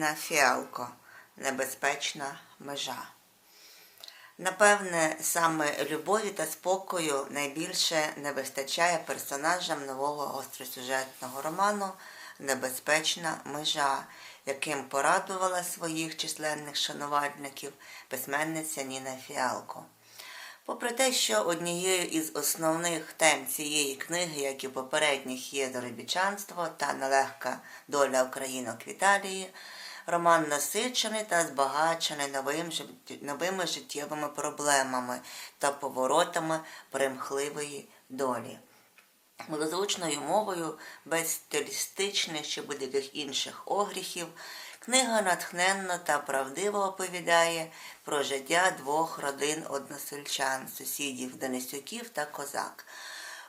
Ніна Фіалко Небезпечна межа. Напевне, саме любові та спокою найбільше не вистачає персонажам нового гостросюжетного роману Небезпечна межа, яким порадувала своїх численних шанувальників письменниця Ніна Фіалко. Попри те, що однією із основних тем цієї книги, як і попередніх, є заробітчанство та нелегка доля українок в Італії, роман насичений та збагачений новим, новими життєвими проблемами та поворотами примхливої долі. Милозвучною мовою, без стилістичних чи будь-яких інших огріхів, книга натхненно та правдиво оповідає про життя двох родин односельчан, сусідів Денисюків та Козак.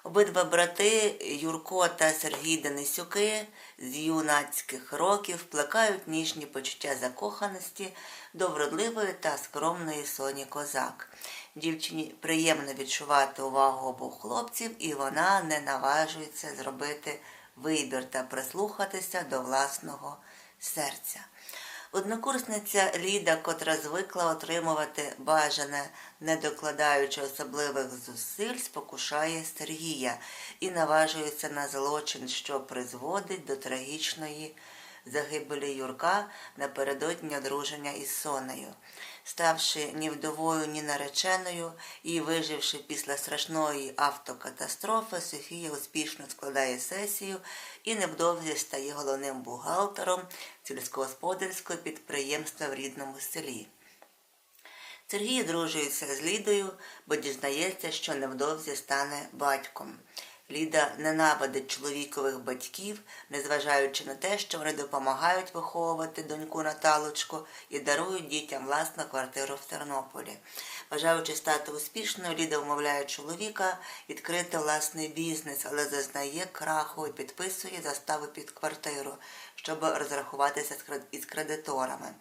Обидва брати Юрко та Сергій Денисюки з юнацьких років плекають ніжні почуття закоханості до вродливої та скромної Соні Козак. Дівчині приємно відчувати увагу обох хлопців, і вона не наважується зробити вибір та прислухатися до власного серця. Однокурсниця Ліда, котра звикла отримувати бажане, не докладаючи особливих зусиль, спокушає Сергія і наважується на злочин, що призводить до трагічної загибелі Юрка напередодні одруження із Сонею. Ставши ні вдовою, ні нареченою і виживши після страшної автокатастрофи, Софія успішно складає сесію і невдовзі стає головним бухгалтером сільськогосподарського підприємства в рідному селі. Сергій дружується з Лідою, бо дізнається, що невдовзі стане батьком. Ліда ненавидить чоловікових батьків, незважаючи на те, що вони допомагають виховувати доньку Наталочку і дарують дітям власну квартиру в Тернополі. Бажаючи стати успішною, Ліда вмовляє чоловіка відкрити власний бізнес, але зазнає краху і підписує заставу під квартиру, щоб розрахуватися із кредиторами.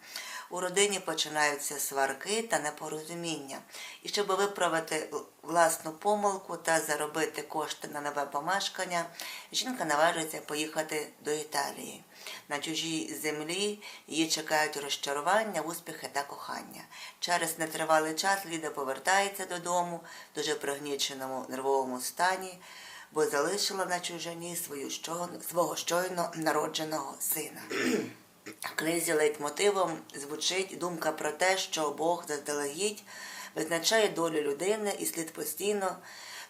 У родині починаються сварки та непорозуміння. І щоб виправити власну помилку та заробити кошти на нове помешкання, жінка наважується поїхати до Італії. На чужій землі її чекають розчарування, успіхи та кохання. Через нетривалий час Ліда повертається додому в дуже пригніченому нервовому стані, бо залишила на чужині свою свого щойно народженого сина. Книзі лейтмотивом звучить думка про те, що Бог заздалегідь визначає долю людини і слід постійно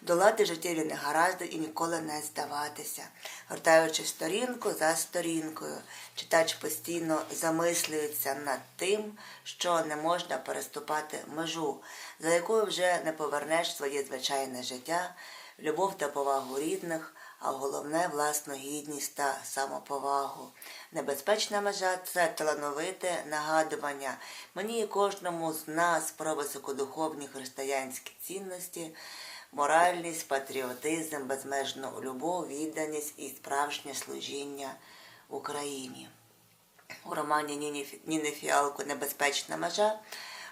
долати життєві негаразди і ніколи не здаватися. Гортаючи сторінку за сторінкою, читач постійно замислюється над тим, що не можна переступати межу, за якою вже не повернеш своє звичайне життя, любов та повагу рідних, а головне власну гідність та самоповагу. Небезпечна межа це талановите нагадування мені і кожному з нас про високодуховні християнські цінності, моральність, патріотизм, безмежну любов, відданість і справжнє служіння Україні. У романі Ніни Фіалко Небезпечна межа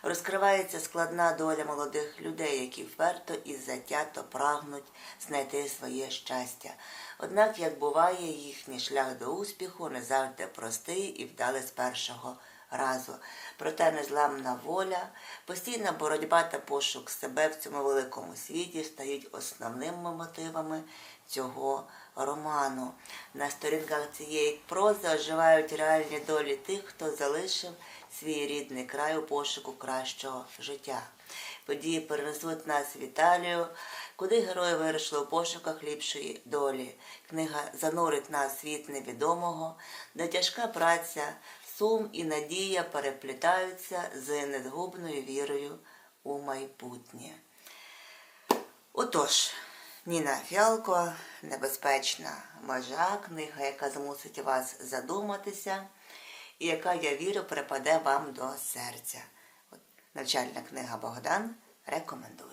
розкривається складна доля молодих людей, які вперто і затято прагнуть знайти своє щастя. Однак, як буває, їхній шлях до успіху не завжди простий і вдалий з першого разу. Проте незламна воля, постійна боротьба та пошук себе в цьому великому світі стають основними мотивами цього роману. На сторінках цієї прози оживають реальні долі тих, хто залишив свій рідний край у пошуку кращого життя. Події перенесуть нас в Італію, куди герої вирішили у пошуках ліпшої долі. Книга занурить нас світ невідомого, де тяжка праця, сум і надія переплітаються з незгубною вірою у майбутнє. Отож, Ніна Фіалко, небезпечна межа, книга, яка змусить вас задуматися, і яка, я вірю, припаде вам до серця. Навчальна книга Богдан рекомендує.